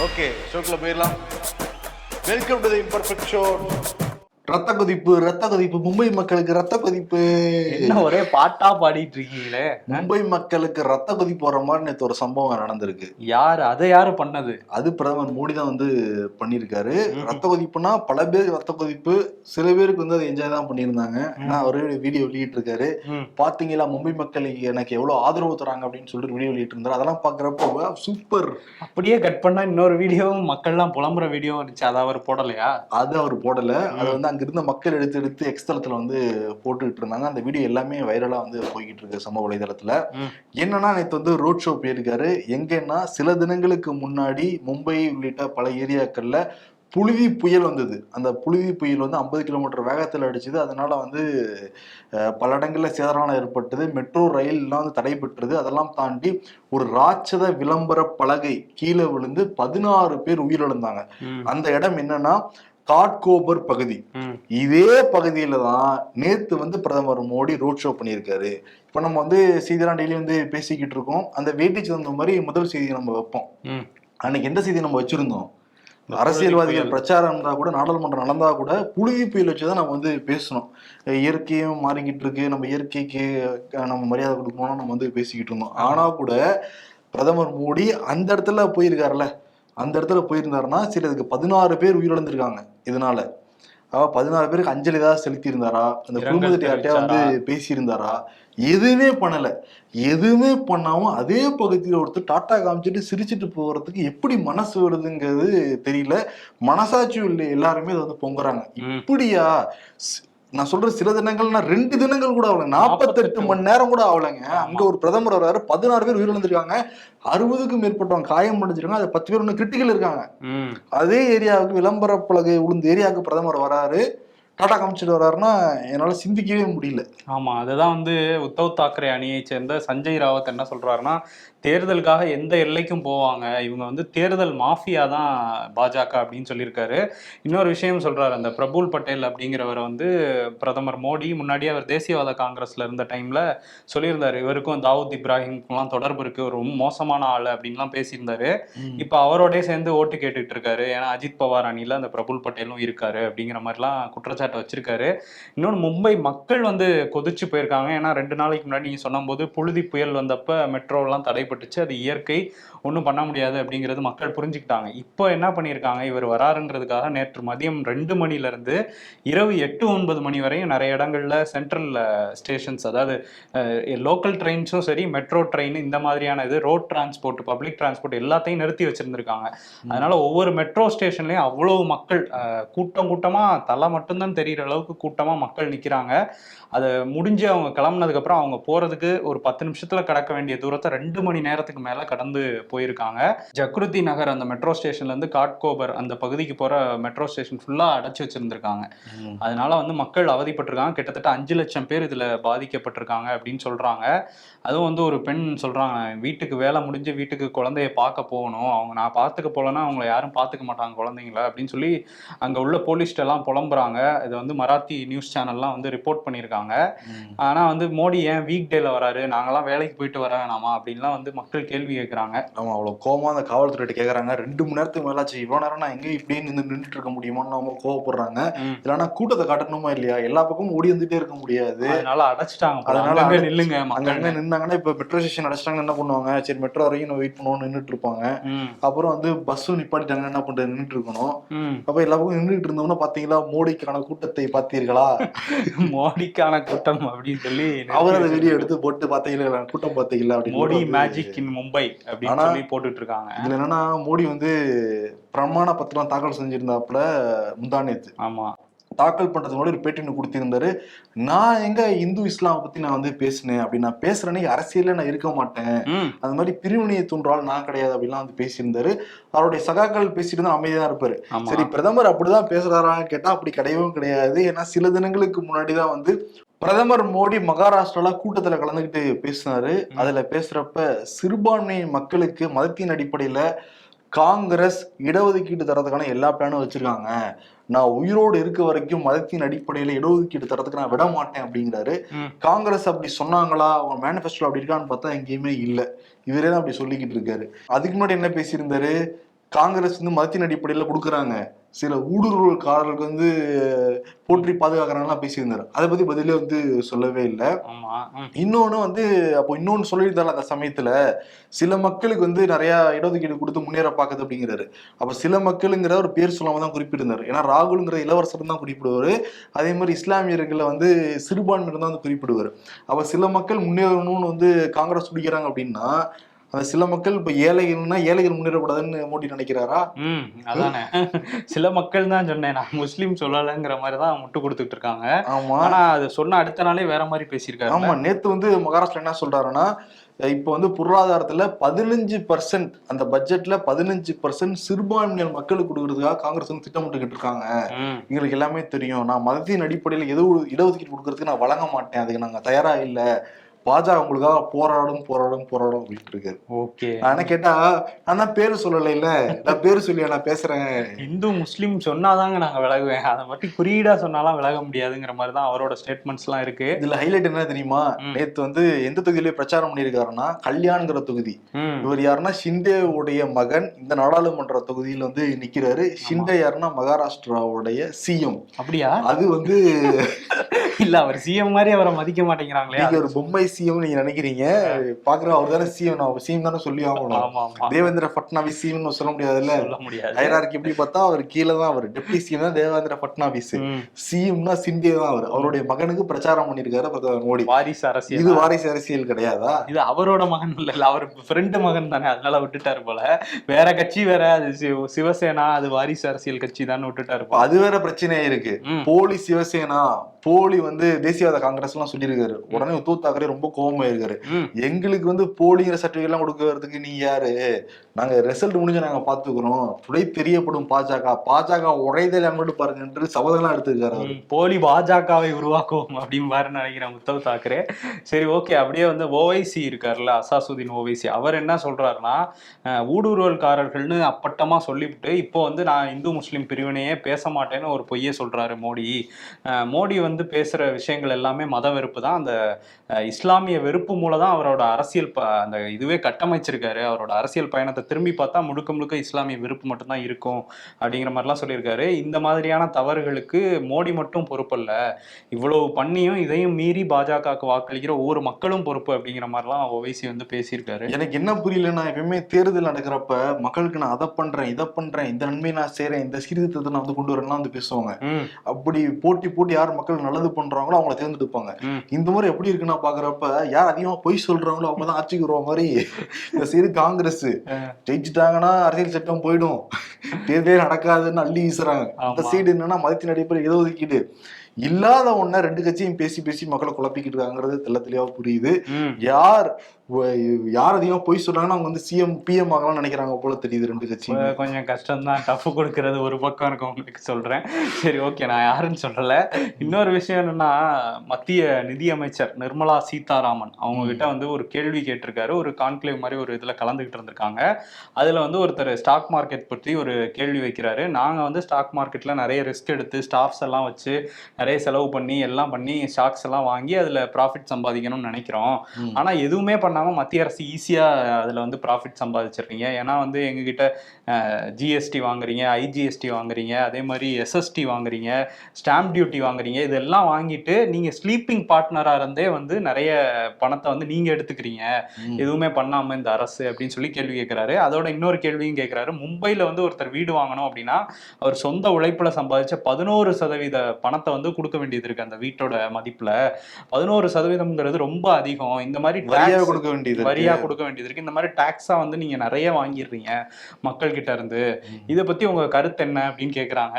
Okay ஷோக்கில் போயிடலாம் welcome to the imperfect show ரத்த கொதிப்பு ரத்த கொதிப்பு மும்பை மக்களுக்கு ரத்த கொதிப்பு. என்ன ஒரே பாட்டா பாடிட்டு இருக்கீங்களே? மும்பை மக்களுக்கு ரத்த கொதிப்பு வர மாதிரி நேற்று ஒரு சம்பவம் நடந்திருக்கு. யாரு? அதை யாரு பண்ணது? அது பிரதமர் மோடி தான் வந்து பண்ணியிருக்காரு. ரத்த கொதிப்புனா பல பேர் ரத்த கொதிப்பு சில பேருக்கு வந்து அதை என்ஜாய் தான் பண்ணியிருந்தாங்க. ஏன்னா அவரே வீடியோ வெளியிட்டு இருக்காரு. பாத்தீங்களா மும்பை மக்கள் எனக்கு எவ்வளவு ஆதரவு தராங்க அப்படின்னு சொல்லிட்டு வீடியோ வெளியிட்டு இருந்தாரு. அதெல்லாம் பாக்குறப்போ சூப்பர் அப்படியே கட் பண்ணா இன்னொரு வீடியோவும் மக்கள்லாம் புலம்புற வீடியோ இருந்துச்சு அதை அவர் போடலையா? அது அவர் போடல. அது வந்து அங்க இருந்த மக்கள் எடுத்து எடுத்து எக்ஸ்தலத்துல வந்து போட்டுக்கிட்டு இருந்தாங்க. அந்த வீடியோ எல்லாமே வைரலா வந்து போய்கிட்டு இருக்கு சமூக வலைதளத்துல. என்னன்னா நேற்று வந்து ரோட் ஷோ போயிருக்காரு. எங்கன்னா சில தினங்களுக்கு முன்னாடி மும்பை உள்ளிட்ட பல ஏரியாக்கள்ல புழுதி புயல் வந்தது. அந்த புழுதி புயல் வந்து ஐம்பது கிலோமீட்டர் வேகத்தில் அடிச்சது. அதனால வந்து பல இடங்கள்ல சேதாரம் ஏற்பட்டது. மெட்ரோ ரயில்லாம் வந்து தடைபெற்றது. அதெல்லாம் தாண்டி ஒரு ராட்சத விளம்பர பலகை கீழே விழுந்து பதினாறு பேர் உயிரிழந்தாங்க. அந்த இடம் என்னன்னா காட்கோபர் பகுதி. இதே பகுதியில தான் நேத்து வந்து பிரதமர் மோடி ரோட் ஷோ பண்ணியிருக்காரு. இப்போ நம்ம வந்து செய்தியெல்லாம் டெய்லி வந்து பேசிக்கிட்டு இருக்கோம். அந்த வேட்டிக்கு தகுந்த மாதிரி முதல் செய்தி நம்ம வைப்போம். அன்னைக்கு எந்த செய்தி நம்ம வச்சிருந்தோம்? அரசியல்வாதிகள் பிரச்சாரம் இருந்தா கூட நாடாளுமன்றம் நடந்தா கூட புழுதி புயல் வச்சுதான் நம்ம வந்து பேசணும். இயற்கையும் மாறிக்கிட்டு இருக்கு. நம்ம இயற்கைக்கு நம்ம மரியாதை கொடுக்கணும்னு நம்ம வந்து பேசிக்கிட்டு இருந்தோம். ஆனா கூட பிரதமர் மோடி அந்த இடத்துல போயிருக்காருல்ல. அந்த இடத்துல போயிருந்தாருன்னா சரி அதுக்கு பதினாறு பேர் உயிரிழந்திருக்காங்க. இதனால. அவ பதினாறு பேருக்கு அஞ்சலி ஏதாவது செலுத்தி இருந்தாரா அந்த இரங்கல் குடும்பத்தை யார்ட்டையா வந்து பேசியிருந்தாரா? எதுவுமே பண்ணல. எதுவுமே பண்ணாம அதே பகுதியில் ஒருத்தர் டாட்டா காமிச்சிட்டு சிரிச்சிட்டு போறதுக்கு எப்படி மனசு வருதுங்கிறது தெரியல. மனசாட்சி உள்ள எல்லாருமே அதை வந்து பொங்குறாங்க. இப்படியா? நான் சொல்ற சில தினங்கள்னா ரெண்டு தினங்கள் கூட ஆகல நாற்பத்தெட்டு மணி நேரம் கூட ஆகலைங்க. அங்க ஒரு பிரதமர் வர்றாரு. பதினாறு பேர் உயிரிழந்திருக்காங்க. அறுபதுக்கும் மேற்பட்டவங்க காயம் அடைஞ்சிருக்காங்க. அது பத்து பேர் ஒன்று கிரிட்டிக்கல் இருக்காங்க. அதே ஏரியாவுக்கு விளம்பர பலகை உளுந்த ஏரியாவுக்கு பிரதமர் வராரு. டாடா காமிச்சிட்டு வர்றாருன்னா என்னால சிந்திக்கவே முடியல. ஆமா. அதுதான் வந்து உத்தவ் தாக்கரே அணியை சேர்ந்த சஞ்சய் ராவத் என்ன சொல்றாருன்னா தேர்தலுக்காக எந்த எல்லைக்கும் போவாங்க. இவங்க வந்து தேர்தல் மாஃபியா தான் பாஜக அப்படின்னு சொல்லியிருக்காரு. இன்னொரு விஷயம் சொல்றாரு அந்த பிரபுல் பட்டேல் அப்படிங்கிறவரை வந்து பிரதமர் மோடி முன்னாடியே அவர் தேசியவாத காங்கிரஸ்ல இருந்த டைம்ல சொல்லியிருந்தாரு இவருக்கும் தாவூத் இப்ராஹிம்க்குலாம் தொடர்பு இருக்கு ஒரு ரொம்ப மோசமான ஆள் அப்படின்லாம் பேசியிருந்தாரு. இப்போ அவரோடய சேர்ந்து ஓட்டு கேட்டுட்டு இருக்காரு ஏன்னா அஜித் பவார் அணியில அந்த பிரபுல் பட்டேலும் இருக்காரு அப்படிங்கிற மாதிரிலாம் குற்றச்சாட்டு வச்சிருக்காரு. இன்னொன்று மும்பை மக்கள் வந்து கொதிச்சு போயிருக்காங்க. ஏன்னா ரெண்டு நாளைக்கு முன்னாடி நீங்க சொன்னபோது புழுதி புயல் வந்தப்ப மெட்ரோலாம் ஏற்பட்டுச்சு அது இயற்கை. ஒன்றும் பண்ண முடியாது அப்படிங்கிறது மக்கள் புரிஞ்சுக்கிட்டாங்க. இப்போ என்ன பண்ணியிருக்காங்க? இவர் வராருன்றதுக்காக நேற்று மதியம் ரெண்டு மணில இருந்து இரவு எட்டு ஒன்பது மணி வரையும் நிறைய இடங்கள்ல சென்ட்ரல் ஸ்டேஷன்ஸ் அதாவது லோக்கல் ட்ரெயின்ஸும் சரி மெட்ரோ ட்ரெயின் இந்த மாதிரியான இது ரோட் டிரான்ஸ்போர்ட் பப்ளிக் டிரான்ஸ்போர்ட் எல்லாத்தையும் நிறுத்தி வச்சுருந்துருக்காங்க. அதனால் ஒவ்வொரு மெட்ரோ ஸ்டேஷன்லேயும் அவ்வளோ மக்கள் கூட்டம் கூட்டமாக தலை மட்டும்தான் தெரியிற அளவுக்கு கூட்டமாக மக்கள் நிற்கிறாங்க அதை முடிஞ்சு அவங்க கிளம்புனதுக்கப்புறம் அவங்க போகிறதுக்கு ஒரு பத்து நிமிஷத்தில் கடக்க வேண்டிய தூரத்தை ரெண்டு மணி நேரத்துக்கு மேல கடந்து போயிருக்காங்க. ஜக்ருதி நகர் அந்த மெட்ரோ ஸ்டேஷன்ல இருந்து காட்கோபர் அந்த பகுதிக்கு போற மெட்ரோ ஸ்டேஷன் ஃபுல்லா அடைச்சு வச்சிருந்திருக்காங்க. அதனால வந்து மக்கள் அவதிப்பட்டிருக்காங்க. கிட்டத்தட்ட அஞ்சு லட்சம் பேர் இதுல பாதிக்கப்பட்டிருக்காங்க அப்படின்னு சொல்றாங்க. அதுவும் வந்து ஒரு பெண் சொல்றாங்க வீட்டுக்கு வேலை முடிஞ்சு வீட்டுக்கு குழந்தைய பார்க்க போகணும். அவங்க நான் பார்த்துக்க போலன்னா அவங்கள யாரும் பார்த்துக்க மாட்டாங்க குழந்தைங்கள. அப்படின்னு சொல்லி அங்க உள்ள போலீஸ்ட்ட எல்லாம் புலம்புறாங்க. இதை வந்து மராத்தி நியூஸ் சேனல்லாம் வந்து ரிப்போர்ட் பண்ணியிருக்காங்க. ஆனா வந்து மோடி ஏன் வீக் டேல வராரு? நாங்கெல்லாம் வேலைக்கு போயிட்டு வர வேணாமா? அப்படின்லாம் வந்து மக்கள் கேள்வி கேட்கறாங்க ஆமா அவ்வளவு கோவமா அந்த காவல்துறையிட்ட கேக்குறாங்க. ரெண்டு மணி நேரத்துக்கு மேலாச்சு. இவ்வளவு நேரம் நான் எங்க இப்படியே நின்று நின்றுட்டு இருக்க முடியுமான்னு அவங்க கோவப்படுறாங்க. இல்லைன்னா கூட்டத்தை காட்டணுமா இல்லையா? எல்லா பக்கமும் ஓடி வந்துட்டே இருக்க முடியாது. அதனால அடைச்சிட்டாங்க. அதனால அடைச்சு- நில்லுங்க மக்கள். நின்னாங்கன்னா இப்ப மெட்ரோ ஸ்டேஷன் அடைச்சிட்டாங்கன்னா என்ன பண்ணுவாங்க? சரி மெட்ரோ வரைக்கும் வெயிட் பண்ணுவோம்னு நின்றுட்டு இருப்பாங்க. அப்புறம் வந்து பஸ்ஸும் நிப்பாட்டிட்டாங்கன்னா என்ன பண்றது? நின்றுட்டு இருக்கணும். அப்ப எல்லா பக்கம் நின்றுட்டு இருந்தோம்னா பாத்தீங்களா? மோடிக்கான கூட்டத்தை பார்த்தீர்களா? மோடிக்கான கூட்டம் அப்படின்னு சொல்லி அவர் அதை வீடியோ எடுத்து போட்டு பாத்தீங்களா கூட்டம் பாத்தீங்களா அப்படின்னு மோடி வந்து- மேஜிக் இன் மும்பை அப்படின்னு சொல்லி போட்டுட்டு இருக்காங்க இதுல என்னன்னா மோடி வந்து பிரமாண பத்திரம் தாக்கல் செஞ்சிருந்தாப்புல முந்தானேத்து. ஆமா. தாக்கல் பண்றதுக்கு முன்னாடி ஒரு பேட்டி கொடுத்திருந்தாரு. நான் எங்க இந்து இஸ்லாம் பத்தி நான் வந்து பேசினேன் அப்படி நான் பேசுறேனே அரசியல்ல நான் இருக்க மாட்டேன். அந்த மாதிரி பிரிவினையை தூண்டுறாள் நான் கிடையாது அப்படிலாம் வந்து பேசியிருந்தாரு. அவருடைய சகாக்கள் பேசிட்டு இருந்தா அமைதியா இருப்பாரு. சரி பிரதமர் அப்படிதான் பேசுறாரான்னு கேட்டா அப்படி கிடையவே கிடையாது. ஏன்னா சில தினங்களுக்கு முன்னாடி தான் வந்து பிரதமர் மோடி மகாராஷ்டிரால கூட்டத்துல கலந்துக்கிட்டு பேசினாரு. அதுல பேசுறப்ப சிறுபான்மை மக்களுக்கு மதத்தின் அடிப்படையில காங்கிரஸ் இடஒதுக்கீடு தரதுக்கான எல்லா பிளானும் வச்சிருக்காங்க. நான் உயிரோடு இருக்க வரைக்கும் மதத்தின் அடிப்படையில இடஒதுக்கீடு தரதுக்கு நான் விட மாட்டேன் அப்படிங்கிறாரு. காங்கிரஸ் அப்படி சொன்னாங்களா? அவங்க மேனிஃபெஸ்டோ அப்படி இருக்கான்னு பார்த்தா எங்கேயுமே இல்ல. இவரே தான் அப்படி சொல்லிக்கிட்டு இருக்காரு. அதுக்கு முன்னாடி என்ன பேசியிருந்தாரு? காங்கிரஸ் வந்து மதத்தின் அடிப்படையில கொடுக்குறாங்க. சில ஊடுருவல்காரர்களுக்கு வந்து போற்றி பாதுகாக்கிறாங்கலாம் பேசியிருந்தாரு. அதை பத்தி பதிலே வந்து சொல்லவே இல்லை. இன்னொன்னு வந்து அப்போ இன்னொன்னு சொல்லியிருந்தாரு அந்த சமயத்துல சில மக்களுக்கு வந்து நிறைய இடஒதுக்கீடு கொடுத்து முன்னேற பாக்குது அப்படிங்கிறாரு. அப்ப சில மக்களுங்கிற ஒரு பேர் சொல்லாம தான் குறிப்பிட்டிருந்தாரு. ஏன்னா ராகுல்ங்கிற இளவரசர் தான் குறிப்பிடுவாரு. அதே மாதிரி இஸ்லாமியர்களை வந்து சிறுபான்மையினர் தான் வந்து குறிப்பிடுவாரு. அப்ப சில மக்கள் முன்னேறணும்னு வந்து காங்கிரஸ் துடிக்கிறாங்க அப்படின்னா அந்த சில மக்கள் இப்ப ஏழைகள்னா ஏழைகள் முன்னேறக்கூடாதுன்னு மோடி நினைக்கிறாரா? ம் அதானே. சில மக்கள் தான் சொன்னேன். நான் முஸ்லீம் சொல்லலைங்கிற மாதிரி தான் முட்டு கொடுத்துட்டு இருக்காங்க. ஆமா. ஆனா அது சொன்ன அடுத்த நாளே வேற மாதிரி பேசியிருக்காரு. ஆமா நேத்து வந்து மகாராஷ்டிரா என்ன சொல்றாருன்னா இப்போ வந்து பொருளாதாரத்துல பதினஞ்சு பர்சன்ட் அந்த பட்ஜெட்ல பதினஞ்சு பர்சன்ட் சிறுபான்மையினர் மக்களுக்கு கொடுக்கறதுக்காக காங்கிரஸ் வந்து திட்டமிட்டுக்கிட்டு இருக்காங்க. எங்களுக்கு எல்லாமே தெரியும். நான் மதத்தின் அடிப்படையில் எது இடஒதுக்கீடு கொடுக்கறதுக்கு நான் வழங்க மாட்டேன். அதுக்கு நாங்க தயாரா இல்ல. பாஜக உங்களுக்காக போராடும் போராடும் போராடும் அப்படின்ட்டு இருக்காரு. ஓகே. என்ன கேட்டா தான் பேரு சொல்லல இல்ல நான் பேரு சொல்லியா நான் பேசுறேன். இந்து முஸ்லீம் சொன்னாதாங்க நாங்க விலகுவேன். அதை மட்டும் குறியீடா சொன்னாலாம் விலக முடியாதுங்கிற மாதிரி தான் அவரோட ஸ்டேட்மெண்ட்ஸ் எல்லாம் இருக்கு. இதுல ஹைலைட் என்ன தெரியுமா. நேத்து வந்து எந்த தொகுதியில பிரச்சாரம் பண்ணியிருக்காருன்னா கல்யாண்ங்கிற தொகுதி. இவர் யாருன்னா ஷிண்டேவுடைய மகன் இந்த நாடாளுமன்ற தொகுதியில வந்து நிக்கிறாரு. ஷிண்டே யாருன்னா மகாராஷ்டிராவுடைய சிஎம் அப்படியா? அது வந்து இல்ல அவர் சிஎம் மாதிரி அவரை மதிக்க மாட்டேங்கிறாங்களே. ஒரு பொம்மை சிஎம் நீங்க நினைக்கிறீங்க. பாக்குற அவர் தானே சிஎம். நான் சிஎம் தானே சொல்லி ஆகணும். தேவேந்திர பட்னாவிஸ் சிஎம் சொல்ல முடியாதுல்ல? சொல்ல முடியாது. ஐராருக்கு எப்படி பார்த்தா அவர் கீழே தான் அவர். டெப்டி சிஎம் தான் தேவேந்திர பட்னாவிஸ். ம். சிஎம்னா சிண்டே தான் அவர். அவருடைய மகனுக்கு பிரச்சாரம் பண்ணியிருக்காரு பிரதமர் மோடி. வாரிசு அரசியல் இது வாரிசு அரசியல் கிடையாதா? இது அவரோட மகன் இல்ல அவர் ஃப்ரெண்டு மகன் தானே. அதனால விட்டுட்டாரு போல. வேற கட்சி வேற அது சிவ- சிவசேனா அது வாரிசு அரசியல் கட்சி தான் விட்டுட்டாரு அது வேற பிரச்சனையா இருக்கு. போலி சிவசேனா போலி வந்து தேசியவாத காங்கிரஸ் எல்லாம் சொல்லியிருக்காரு உடனே உத்தவ் தாக்கரே ரொம்ப கோபமா இருக்காரு. எங்களுக்கு வந்து போலிங்கிற சர்டிபிகேட் எல்லாம் கொடுக்கறதுக்கு நீ யாரு? நாங்க ரிசல்ட் முடிஞ்சு நாங்க பாத்துக்கிறோம். துடை தெரியப்படும் பாஜக. பாஜக உரைதல் அமர்ந்து பாருங்க என்று சபதம்லாம் எடுத்துருக்காரு போலி பாஜகவை உருவாக்குவோம் அப்படின்னு பாரு நினைக்கிறேன் உத்தவ் தாக்கரே. சரி ஓகே. அப்படியே வந்து ஓவைசி இருக்காருல்ல அசாசுதீன் ஓவைசி. அவர் என்ன சொல்றாருன்னா ஊடுருவல்காரர்கள்னு அப்பட்டமா சொல்லிவிட்டு இப்போ வந்து நான் இந்து முஸ்லீம் பிரிவினையே பேச மாட்டேன்னு ஒரு பொய்யே சொல்றாரு மோடி. மோடி வந்து பேசுற விஷயங்கள் எல்லாமே மத வெறுப்பு தான். அந்த அஹ், இஸ்லாமிய வெறுப்பு மூலம் தான் அவரோட அரசியல் அந்த இதுவே கட்டமைச்சிருக்காரு. அவரோட அரசியல் பயணத்தை திரும்பி பார்த்தா முழுக்க முழுக்க இஸ்லாமிய வெறுப்பு மட்டும்தான் இருக்கும் அப்படிங்கிற மாதிரிலாம் சொல்லியிருக்காரு. இந்த மாதிரியான தவறுகளுக்கு மோடி மட்டும் பொறுப்பல்ல. இவ்வளவு பண்ணியும் இதையும் மீறி பாஜகவுக்கு வாக்களிக்கிற ஒவ்வொரு மக்களும் பொறுப்பு அப்படிங்கிற மாதிரிலாம் ஓவைசி வந்து பேசியிருக்காரு. எனக்கு என்ன புரியலன்னா எப்பயுமே தேர்தல் நடக்கிறப்ப மக்களுக்கு நான் அதை பண்றேன் இதை பண்றேன் இந்த நன்மையை நான் செய்றேன் இந்த சீர்திருத்தத்தை நான் வந்து கொண்டு வரேன்லாம் வந்து பேசுவாங்க. அப்படி போட்டி போட்டி யார் மக்கள் நல்லது பண்றாங்களோ அவங்கள தேர்ந்தெடுப்பாங்க. இந்த முறை எப்படி இருக்குன்னா பாக்குறப்ப யார் அதிகமா பொய் சொல்றாங்களோ அவங்க தான் ஆட்சிக்கு வருவ மாதிரி. இந்த சைடு காங்கிரஸ். ஜெயிச்சுட்டாங்கன்னா அரசியல் சட்டம் போயிடும். தேர்தலே நடக்காதுன்னு அள்ளி வீசுறாங்க. அந்த. சைடு என்னன்னா மதத்தின் அடிப்படையில் இடஒதுக்கீடு இல்லாத ஒண்ண ரெண்டு கட்சியும் பேசி பேசி மக்களை குழப்பிக்கிட்டு இருக்காங்கிறது தெள்ள தெளிவா புரியுது. யார் யார் அதிகமா பொய் சொல்றாங்கன்னா அவங்க வந்து சிஎம் பிஎம் ஆகலாம்னு நினைக்கிறாங்க போல தெரியுது ரெண்டு கட்சியும். கொ- கொஞ்சம் கஷ்டம் தான் டஃப் கொடுக்கறது ஒரு பக்கம் இருக்கும் உங்களுக்கு சொல்றேன். சரி ஓகே நான் யாருன்னு சொல்லல. இன்னொரு விஷயம் என்னன்னா மத்திய நிதியமைச்சர் நிர்மலா சீதாராமன் அவங்க கிட்ட வந்து ஒரு கேள்வி கேட்டிருக்காரு. ஒரு கான்க்ளேவ் மாதிரி ஒரு இதுல கலந்துகிட்டு இருந்திருக்காங்க. அதுல வந்து ஒருத்தர் ஸ்டாக் மார்க்கெட் பற்றி ஒரு கேள்வி வைக்கிறாரு. நாங்க வந்து ஸ்டாக் மார்க்கெட்ல நிறைய ரிஸ்க் எடுத்து ஸ்டாஃப்ஸ் எல்லாம் வச்சு நிறைய செலவு பண்ணி எல்லாம் பண்ணி ஸ்டாக்ஸ் எல்லாம் வாங்கி அதுல ப்ராஃபிட் சம்பாதிக்கணும்னு நினைக்கிறோம். ஆனா எதுவுமே பண்ணாம மத்திய அரசு ஈஸியா அதுல வந்து ப்ராஃபிட் சம்பாதிச்சிடுறீங்க. ஏன்னா வந்து எங்ககிட்ட ஜிஎஸ்டி வாங்குறீங்க ஐஜிஎஸ்டி வாங்குறீங்க அதே மாதிரி எஸ்எஸ்டி வாங்குறீங்க ஸ்டாம்ப் டியூட்டி வாங்குறீங்க இதெல்லாம் வாங்கிட்டு நீங்க ஸ்லீப்பிங் பார்ட்னரா இருந்தே வந்து நிறைய பணத்தை வந்து நீங்க எடுத்துக்கிறீங்க. எதுவுமே பண்ணாம இந்த அரசு அப்படின்னு சொல்லி கேள்வி கேட்கிறாரு. அதோட இன்னொரு கேள்வியும் கேட்கிறாரு. மும்பைல வந்து ஒருத்தர் வீடு வாங்கணும் அப்படின்னா அவர் சொந்த உழைப்புல சம்பாதிச்ச பதினோரு சதவீத பணத்தை வந்து கொடுக்க வேண்டியது இருக்கு அந்த வீட்டோட மதிப்புல. பதினோரு சதவீதம்ங்கிறது ரொம்ப அதிகம். இந்த மாதிரி கொடுக்க வேண்டியது. வரியா கொடுக்க வேண்டியது இருக்கு. இந்த மாதிரி டாக்ஸா வந்து நீங்க நிறைய வாங்கிடுறீங்க மக்கள் கிட்ட இருந்து இதை பத்தி உங்க கருத்து என்ன அப்படின்னு கேக்குறாங்க.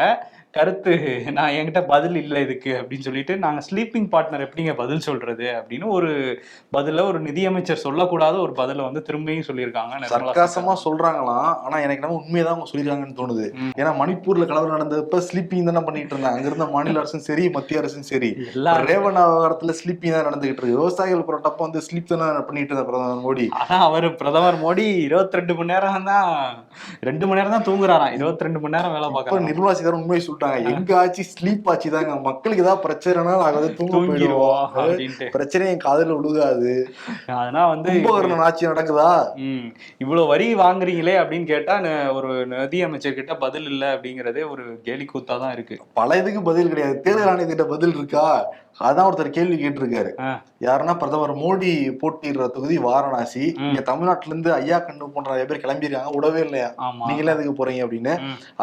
கருத்து நான் என்கிட்ட பதில் இல்லை இதுக்கு அப்படின்னு சொல்லிட்டு நாங்க ஸ்லீப்பிங் பார்ட்னர் எப்படிங்க பதில் சொல்றது அப்படின்னு ஒரு பதில ஒரு நிதியமைச்சர் சொல்லக்கூடாத ஒரு பதில வந்து திரும்பியும் சொல்லியிருக்காங்க சர்க்காசமா சொல்றாங்களாம். ஆனா எனக்கு நம்ம உண்மையதான் அவங்க சொல்லிருக்காங்கன்னு தோணுது. ஏன்னா மணிப்பூர்ல கலவரம் நடந்தப்ப ஸ்லீப்பிங் தானே பண்ணிட்டு இருந்தாங்க. அங்க இருந்த மாநில அரசும் சரி மத்திய அரசும் சரி. எல்லா ரேவன் விவகாரத்துல ஸ்லீப்பிங் தான் நடந்துகிட்டு இருக்கு. விவசாயிகள் போராட்டப்ப வந்து ஸ்லீப் தானே பண்ணிட்டு இருந்த பிரதமர் மோடி. ஆனா அவர் பிரதமர் மோடி இருபத்தி ரெண்டு மணி நேரம் தான் ரெண்டு மணி நேரம் தான் தூங்குறாராம். இருபத்தி ரெண்டு மணி நேரம் வேலை பார்க்கறாராம். நிர்மலா சீதாராமன் உண்மையை சொல்லிட்டாங்க எங்க ஆட்சி ஸ்லீப் ஆட்சி தாங்க. மக்களுக்கு ஏதாவது பிரச்சனைனா நாங்க வந்து தூங்க போயிடுவோம். பிரச்சனை என் காதுல விழுகாது. அதனால வந்து கும்பகர்ணன் ஆட்சி நடக்குதா? இவ்வளவு வரி வாங்குறீங்களே அப்படின்னு கேட்டா ஒரு நிதி அமைச்சர்கிட்ட பதில் இல்ல அப்படிங்கறதே ஒரு கேலி கூத்தா தான் இருக்கு. பல இதுக்கு பதில் கிடையாது. தேர்தல் ஆணையத்திட்ட பதில் இருக்கா? அதான் ஒருத்தர் கேள்வி கேட்டிருக்காரு. யாருன்னா பிரதமர் மோடி போட்டியிடுற தொகுதி வாரணாசி. இங்க தமிழ்நாட்டுல இருந்து ஐயா கண்ணு போன்ற நிறைய பேர் கிளம்பியிருக்காங்க. விடவே இல்லையா? நீங்களே அதுக்கு போறீங்க அப்படின்னு.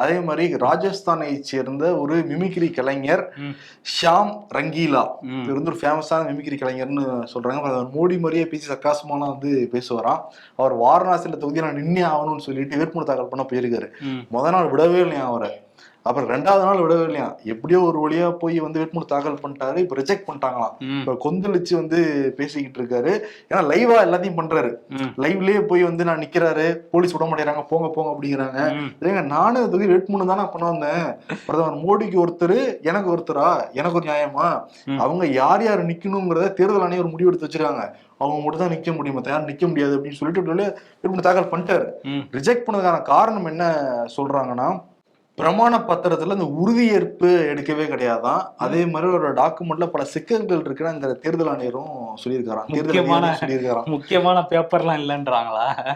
அதே மாதிரி ராஜஸ்தானை சேர்ந்த ஒரு மிமிக்ரி கலைஞர் ம். ஷியாம் ரங்கீலா. இவர் வந்து ஒரு ஃபேமஸான மிமிக்ரி கலைஞர்னு சொல்றாங்க பிரதமர் மோடி மாதிரியே பேசி சக்காசமான வந்து பேசுவாராம் அவர் வாரணாசியில தொகுதியை நான் நின்னே ஆகணும்னு சொல்லிட்டு வேட்புமனு தாக்கல் பண்ண போயிருக்காரு. முத நாள் விடவே இல்லையா அவரை அப்புறம் ரெண்டாவது நாள் விடவே இல்லையா? எப்படியோ ஒரு வழியா போய் வந்து வேட்புமனு தாக்கல் பண்ணிட்டாரு. இப்ப ரிஜெக்ட் பண்ணிட்டாங்களாம். இப்ப கொந்தளிச்சு வந்து பேசிக்கிட்டு இருக்காரு. ஏன்னா லைவா எல்லாத்தையும் பண்றாரு. லைவ்லயே போய் வந்து நான் நிக்கிறாரு. போலீஸ் விட மாட்டேங்கிறாங்க. போங்க போங்க அப்படிங்கிறாங்க. ஏங்க நானும் இந்த தொகுதி வேட்புமனு தானே பண்ண வந்தேன். பிரதமர் மோடிக்கு ஒருத்தர் எனக்கு ஒருத்தரா? எனக்கு ஒரு நியாயமா. அவங்க யார் யார் நிக்கணுங்கிறத தேர்தல் ஆணையம் ஒரு முடிவு எடுத்து வச்சிருக்காங்க. அவங்க மட்டும் தான் நிக்க முடியும். மத்த யாரும் நிக்க முடியாது அப்படின்னு சொல்லிட்டு தாக்கல் பண்ணிட்டாரு. ரிஜெக்ட் பண்ணதுக்கான காரணம் என்ன சொல்றாங்கன்னா பிரமாண பத்திரத்துல இந்த உறுதியேற்பு எடுக்கவே கிடையாதான். அதே மாதிரி ஒரு டாக்குமெண்ட்ல பல சிக்கல்கள் இருக்குன்னு அந்த தேர்தல் ஆணையரும் சொல்லியிருக்காராம். முக்கியமான- சொல்லியிருக்காராம். முக்கியமான பேப்பர்லாம் இல்லைன்றாங்களா?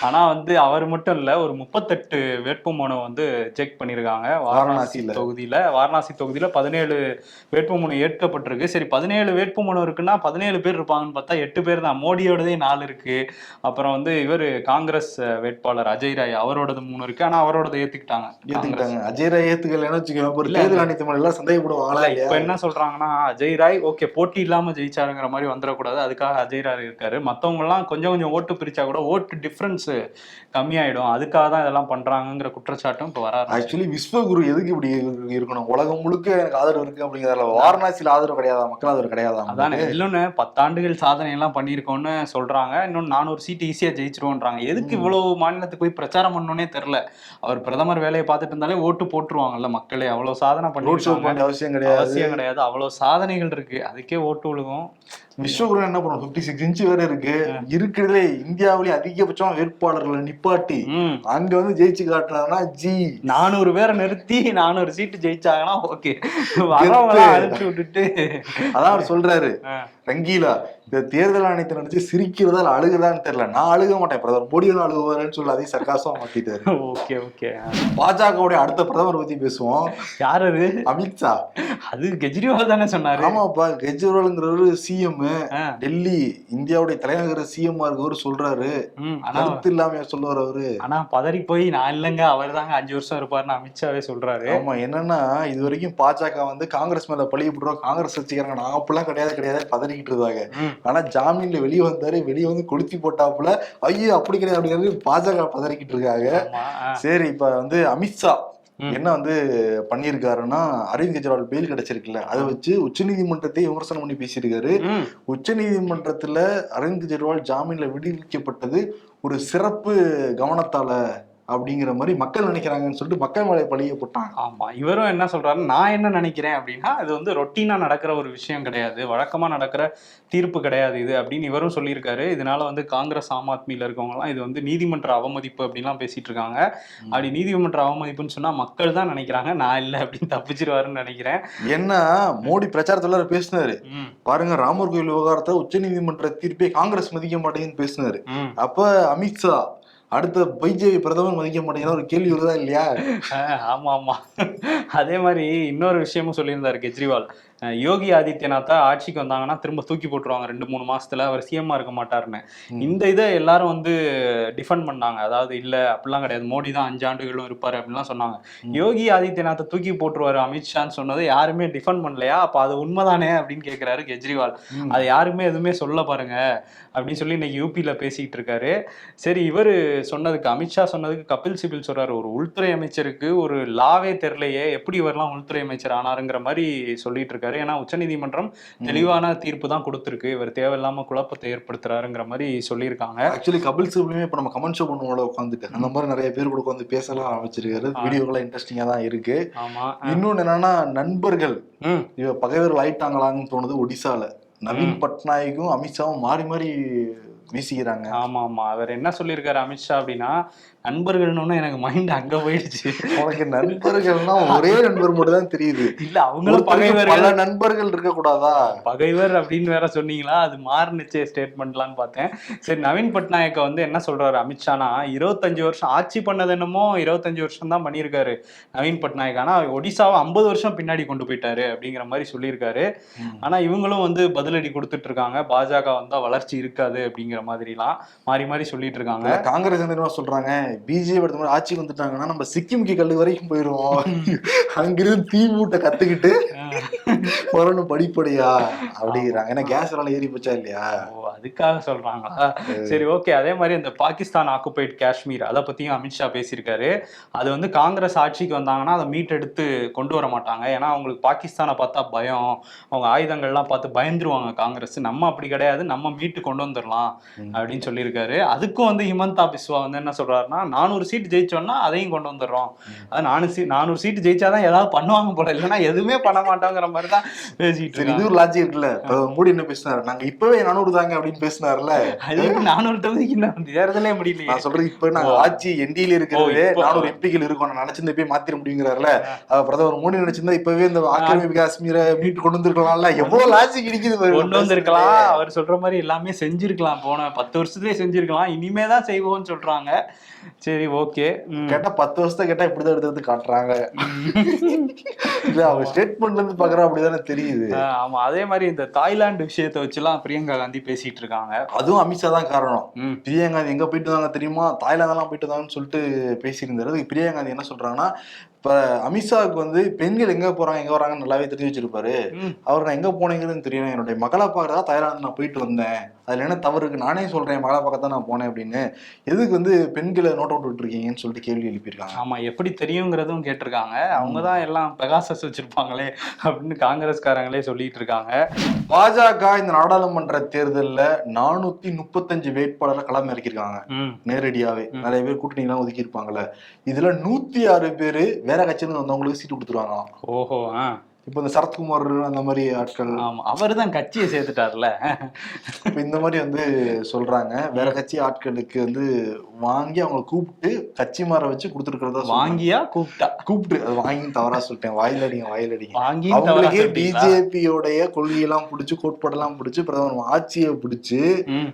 ஆனா வந்து அவர் மட்டும் இல்ல ஒரு முப்பத்தெட்டு வேட்புமனு வந்து செக் பண்ணிருக்காங்க வாரணாசி வாரணாசியில. தொகுதியில. வாரணாசி தொகுதியில பதினேழு வேட்புமனு ஏற்கப்பட்டிருக்கு. சரி பதினேழு வேட்புமனு இருக்குன்னா பதினேழு பேர் இருப்பாங்கன்னு பார்த்தா எட்டு பேர் தான். மோடியோடதே நாலு இருக்கு. அப்புறம் வந்து இவர் காங்கிரஸ் வேட்பாளர் அஜய் ராய் அவரோடது மூணு இருக்கு. ஆனா அவரோடது ஏத்துக்கிட்டாங்க. காங்கிரஸ். அஜய் ராய் ஏத்துக்கலன்னு வச்சுக்கோங்க. ஒரு இல்ல. தேர்தல் ஆணையத்து மேல எல்லாம் சந்தேகப்படுவாங்களா இப்ப என்ன சொல்றாங்கன்னா அஜய் ராய் ஓகே போட்டி இல்லாம ஜெயிச்சாருங்கிற மாதிரி வந்துடக்கூடாது. அதுக்காக அஜய் ராய் இருக்காரு. மத்தவங்க எல்லாம் கொஞ்சம் கொஞ்சம் ஓட்டு பிரிச்சா கூட ஓட்டு டிஃபரன்ஸ் கம்மியாயிடும். அதுக்காக தான் இதெல்லாம் பண்றாங்கங்கிற குற்றச்சாட்டும் இப்ப வர ஆரம்பிச்சிருச்சு. ஆக்சுவலி விஸ்வகுரு எதுக்கு இப்படி இருக்கணும்? உலகம் முழுக்க எனக்கு ஆதரவு இருக்கு அப்படிங்கிறதுல வாரணாசியில ஆதரவு கிடையாதா? மக்கள் ஆதரவு கிடையாதா அதானே. இன்னொன்னு பத்தாண்டுகள் சாதனை எல்லாம் பண்ணியிருக்கோம்னு சொல்றாங்க. இன்னொன்னு நானூறு சீட் ஈஸியா ஜெயிச்சிருவோன்றாங்க. எதுக்கு இவ்வளவு மாநிலத்துக்கு போய் பிரச்சாரம் பண்ணணும்னே தெரியல. அவர் பிரதமர் வேலையை பார்த்துட்டு இருந்தாலே ஓட்டு போட்டுருவாங்கல்ல மக்களே அவ்வளவு சாதனை பண்ண அவசியம் கிடையாது. அவசியம் கிடையாது. அவ்வளவு சாதனைகள் இருக்கு. அதுக்கே ஓட்டு விழுகும். விஸ்வகுரு என்ன பண்ணும் 56 சிக்ஸ் இன்ச் வேற இருக்கு. இருக்கிறதுலே இந்தியாவிலேயே அதிகபட்சம் வேட்பாளர்களை நிப்பாட்டி. அங்க வந்து ஜெயிச்சு காட்டுறாங்கன்னா ஜி நானூறு பேரை நிறுத்தி நானூறு சீட்டு ஜெயிச்சாங்கன்னா ஓகே அனுப்பிச்சு விட்டுட்டு. அதான் அவர் சொல்றாரு. ரங்கீலா இந்த தேர்தல் ஆணையத்தை நினைச்சு சிரிக்கிறதா அழுகுதான்னு தெரியல. நான் அழுக மாட்டேன் பிரதமர். மோடி தான் அழுகுவாருன்னு சொல்லி அதையும் சர்க்காசமா மாத்திட்டாரு. ஓகே ஓகே பாஜகவுடைய அடுத்த பிரதமர் பத்தி பேசுவோம். யார் அது? அமித்ஷா. அது கெஜ்ரிவால் தானே சொன்னாரு. ஆமாப்பா கெஜ்ரிவால்ங்கிறவரு சிஎம். டெல்லி இந்தியாவுடைய தலைநகர சிஎம் இருக்கவர் சொல்றாரு. கருத்து இல்லாம சொல்லுவார் அவரு. ஆனா பதறி போய் நான் இல்லைங்க. அவர் தாங்க அஞ்சு வருஷம் இருப்பாருன்னு அமித்ஷாவே சொல்றாரு. ஆமா என்னன்னா இது வரைக்கும் பாஜக வந்து காங்கிரஸ் மேல பழி போடுறோம் காங்கிரஸ் வச்சுக்கிறாங்க நான் அப்படிலாம் கிடையாது கிடையாது பதறிக்கிட்டு இருந்தாங்க. ஆனா ஜாமீன்ல வெளியே வந்தாரு வெளியே வந்து கொளுத்தி போட்டாப்புல ஐயோ அப்படி கிடையாது அப்படிங்கிறது பாஜக பதறிக்கிட்டு இருக்காங்க. சரி இப்ப வந்து அமித்ஷா. என்ன வந்து பண்ணியிருக்காருன்னா அரவிந்த் கெஜ்ரிவால் பெயில் கிடைச்சிருக்குல்ல அதை வச்சு உச்சநீதிமன்றத்தை விமர்சனம் பண்ணி பேசியிருக்காரு. ம், உச்சநீதிமன்றத்துல அரவிந்த் கெஜ்ரிவால் ஜாமீன்ல விடுவிக்கப்பட்டது ஒரு சிறப்பு கவனத்தால அப்படிங்கிற மாதிரி மக்கள் நினைக்கிறாங்கன்னு சொல்லிட்டு மக்கள் மேலே பழிய போட்டாங்க. ஆமா இவரும் என்ன சொல்றாரு நான் என்ன நினைக்கிறேன் அப்படின்னா இது வந்து ரொட்டீனா நடக்கிற ஒரு விஷயம் கிடையாது. வழக்கமா நடக்கிற தீர்ப்பு கிடையாது இது அப்படின்னு இவரும் சொல்லியிருக்காரு. இதனால வந்து காங்கிரஸ் ஆம் ஆத்மியில இருக்கவங்க எல்லாம் இது வந்து நீதிமன்ற அவமதிப்பு அப்படின்லாம் பேசிட்டு இருக்காங்க. அப்படி நீதிமன்ற அவமதிப்புன்னு சொன்னா மக்கள் தான் நினைக்கிறாங்க. நான் இல்லை அப்படின்னு தப்பிச்சிருவாருன்னு நினைக்கிறேன். என்ன மோடி பிரச்சாரத்துல பேசினாரு. பாருங்க ராமர் கோயில் விவகாரத்தை உச்சநீதிமன்ற தீர்ப்பை காங்கிரஸ் மதிக்க மாட்டேங்குன்னு பேசினாரு. அப்ப அமித்ஷா அடுத்த பிஜேபி பிரதமர் மதிக்க மாட்டேங்கிற ஒரு கேள்வி வருதா இல்லையா? ஆமா ஆமா. அதே மாதிரி இன்னொரு விஷயமும் சொல்லியிருந்தாரு கெஜ்ரிவால். யோகி ஆதித்யநாத்தா ஆட்சிக்கு வந்தாங்கன்னா திரும்ப தூக்கி போட்டுருவாங்க ரெண்டு மூணு மாசத்துல. அவர் சிஎம்மா இருக்க மாட்டாருன்னு. இந்த இதை எல்லாரும் வந்து டிஃபெண்ட் பண்ணாங்க. அதாவது இல்ல அப்படிலாம் கிடையாது. மோடி தான் அஞ்சு ஆண்டுகளும் இருப்பாரு அப்படிலாம் சொன்னாங்க. யோகி ஆதித்யநாத்தை தூக்கி போட்டுருவாரு அமித்ஷான்னு சொன்னதை யாருமே டிஃபெண்ட் பண்ணலையா? அப்ப அது உண்மைதானே அப்படின்னு கேக்குறாரு கெஜ்ரிவால். அதை யாருமே எதுவுமே சொல்ல பாருங்க அப்படின்னு சொல்லி இன்னைக்கு யூபியில் பேசிக்கிட்டு இருக்காரு. சரி இவர் சொன்னதுக்கு அமித்ஷா சொன்னதுக்கு கபில் சிபில் சொல்றாரு ஒரு உள்துறை அமைச்சருக்கு ஒரு லாவே தெரியலையே. எப்படி இவரெல்லாம் உள்துறை அமைச்சர் ஆனாருங்கிற மாதிரி சொல்லிட்டு இருக்காரு. ஏன்னா உச்சநீதிமன்றம் தெளிவான தீர்ப்பு தான் கொடுத்துருக்கு. இவர் தேவையில்லாம குழப்பத்தை ஏற்படுத்துறாருங்கிற மாதிரி சொல்லியிருக்காங்க. ஆக்சுவலி கபில் சிபிலுமே இப்ப நம்ம கமெண்ட் ஷோ பண்ணுவோம்ல உட்காந்துட்டு அந்த மாதிரி நிறைய பேர் கூட உட்காந்து பேசலாம் ஆரம்பிச்சிருக்காரு. ஆ. வீடியோக்கெல்லாம் இன்ட்ரெஸ்டிங்கா தான் இருக்கு. ஆமா. இன்னொன்னு என்னன்னா நண்பர்கள் இவ பகைவர்கள் ஆயிட்டாங்களான்னு தோணுது ஒடிசால. நவீன் பட்நாயக்கும் அமித்ஷாவும் மாறி மாறி வீசிக்கிறாங்க. ஆமா ஆமா. அவர் என்ன சொல்லியிருக்காரு அமித்ஷா அப்படின்னா நண்பர்கள்னு எனக்கு மைண்ட் அங்க போயிடுச்சு. உனக்கு நண்பர்கள்னா ஒரே நண்பர் மட்டும் தான் தெரியுது. இல்ல அவங்களும் பகைவர்கள். பல நண்பர்கள் இருக்க கூடாதா பகைவர் அப்படின்னு வேற சொன்னீங்களா? அது மாறுனுச்சு ஸ்டேட்மெண்ட்லான்னு பார்த்தேன். சரி நவீன் பட்நாயக்க வந்து என்ன சொல்றாரு அமித்ஷானா? இருபத்தஞ்சு வருஷம் ஆட்சி பண்ணது என்னமோ இருபத்தஞ்சு வருஷம் தான் பண்ணியிருக்காரு நவீன் பட்நாயக். ஆனா ஒடிசாவை ஐம்பது வருஷம் பின்னாடி கொண்டு போயிட்டாரு அப்படிங்கிற மாதிரி சொல்லியிருக்காரு. ஆனா இவங்களும் வந்து பதிலடி கொடுத்துட்டு இருக்காங்க. பாஜக வந்தா வளர்ச்சி இருக்காது அப்படிங்கிற மாதிரிலாம் மாறி மாறி சொல்லிட்டு இருக்காங்க. காங்கிரஸ் என்ன சொல்றாங்க பிஜேபி அடுத்த மாதிரி ஆட்சிக்கு வந்துட்டாங்கன்னா நம்ம சிக்கிம்க்கு கல்லு வரைக்கும் போயிருவோம். அங்கிருந்து தீ மூட்டை கத்துக்கிட்டு வரணும் படிப்படியா அப்படிங்கிறாங்க. ஏன்னா கேஸ் விலை ஏறி போச்சா இல்லையா? அதுக்காக சொல்றாங்களா? சரி ஓகே அதே மாதிரி இந்த பாகிஸ்தான் ஆக்குபைட் காஷ்மீர் அதை பத்தியும் அமித்ஷா பேசியிருக்காரு. அது வந்து காங்கிரஸ் ஆட்சிக்கு வந்தாங்கன்னா அதை மீட்டெடுத்து கொண்டு வர மாட்டாங்க. ஏன்னா அவங்களுக்கு பாகிஸ்தானை பார்த்தா பயம். அவங்க ஆயுதங்கள்லாம் பார்த்து பயந்துருவாங்க காங்கிரஸ். நம்ம அப்படி கிடையாது. நம்ம மீட்டு கொண்டு வந்துடலாம். அப்படின்னு சொல்லியிருக்காரு. அதுக்கும் வந்து ஹிமந்தா பிஸ்வா வந்து என்ன சொல்றாருன்னா நானூறு சீட் ஜெயிச்சோம்னா அதையும் கொண்டு வந்துடுறோம். அது நானூறு சீட் நானூறு சீட் ஜெயிச்சாதான் ஏதாவது பண்ணுவாங்க போல. இல்லைன்னா எதுவுமே பண்ண மாட்டாங்கிற மாதிரி தான் பேசிட்டு இது ஒரு லாஜிக் இருக்குல்ல. மோடி என்ன பேசினாரு. நாங்க இப்பவே நானூறு தாங்க அப்படின்னு பேசினார்ல அது நானூறு தொகுதிக்கு இன்னும் தேர்தலே முடியலையே. நான் சொல்றது இப்ப நாங்க. ஆட்சி என்டியில இருக்கிறது. நானூறு எம்பிகள் இருக்கும் நான் நினைச்சிருந்த போய் மாத்திர முடியுங்கிறாருல பிரதமர் மோடி நினைச்சிருந்தா இப்பவே இந்த ஆக்கிரமிப்பு காஷ்மீரை மீட்டு கொண்டு வந்திருக்கலாம்ல. எவ்வளவு லாஜிக் இடிக்குது கொண்டு வந்திருக்கலாம். அவர் சொல்ற மாதிரி எல்லாமே செஞ்சிருக்கலாம். போன பத்து வருஷத்துலயே செஞ்சிருக்கலாம். இனிமே தான் செய்வோம்னு சொல்றாங்க. சரி ஓகே கேட்டா பத்து வருஷத்தை கேட்டா இப்படிதான் எடுத்து காட்டுறாங்க. இல்ல அவங்க ஸ்டேட்மெண்ட்ல இருந்து பாக்குறா அப்படிதானே தெரியுது. ஆமா. அதே மாதிரி இந்த தாய்லாந்து விஷயத்தை வச்சுலாம் பிரியங்கா காந்தி பேசிட்டு இருக்காங்க. அதுவும் அமித்ஷா தான் காரணம். பிரியங்கா காந்தி எங்க போயிட்டு வந்தாங்க தெரியுமா? தாய்லாந்து எல்லாம் போயிட்டு வந்தாங்கன்னு சொல்லிட்டு பேசியிருந்தாரு பிரியங்கா காந்தி என்ன சொல்றாங்கன்னா இப்ப அமித்ஷாவுக்கு வந்து பெண்கள் எங்க போறாங்க எங்க வராங்கன்னு நல்லாவே தெரிஞ்சு வச்சிருப்பாரு. அவர் நான் எங்க போனேங்கிறது தெரியும். என்னுடைய மகளை பார்க்கறதா தாய்லாந்து நான் போயிட்டு வந்தேன். அதுல என்ன தவறு இருக்கு? நானே சொல்றேன் மகளை பார்க்க தான் நான் போனேன் அப்படின்னு. எதுக்கு வந்து பெண்களை நோட் அவுட் விட்டுருக்கீங்கன்னு சொல்லிட்டு கேள்வி எழுப்பியிருக்காங்க. ஆமா எப்படி தெரியுங்கிறதும் கேட்டிருக்காங்க. அவங்க தான் எல்லாம் பெகாசஸ் வச்சிருப்பாங்களே அப்படின்னு காங்கிரஸ்காரங்களே சொல்லிட்டு இருக்காங்க. பாஜக இந்த நாடாளுமன்ற தேர்தல்ல நானூத்தி முப்பத்தஞ்சு வேட்பாளரை களம் இறக்கியிருக்காங்க. ம். நிறைய பேர் கூட்டணி எல்லாம் ஒதுக்கி இருப்பாங்கல்ல இதுல நூத்தி ஆறு பேரு வேற கட்சியில இருந்து வந்தவங்களுக்கு சீட்டு கொடுத்துருவாங்களாம். ஓஹோ இப்ப இந்த சரத்குமார் அந்த மாதிரி ஆட்கள். அவர் தான் கட்சியை சேர்த்துட்டார்ல. இப்ப இந்த மாதிரி வந்து சொல்றாங்க. வேற கட்சி ஆட்களுக்கு வந்து வாங்கி அவங்களை கூப்பிட்டு கட்சி மாற வச்சு கொடுத்துருக்கிறதா. வாங்கியா கூப்பிட்டா? கூப்பிட்டு. அது வாங்கி தவறா சொல்லிட்டேன். வாயில அடிங்க வாயில அடிங்க. வாங்கி அவங்களுக்கே பிஜேபியோடைய கொள்கையெல்லாம் பிடிச்சு கோட்பாடெல்லாம் பிடிச்சு பிரதமர் ஆட்சியை பிடிச்சு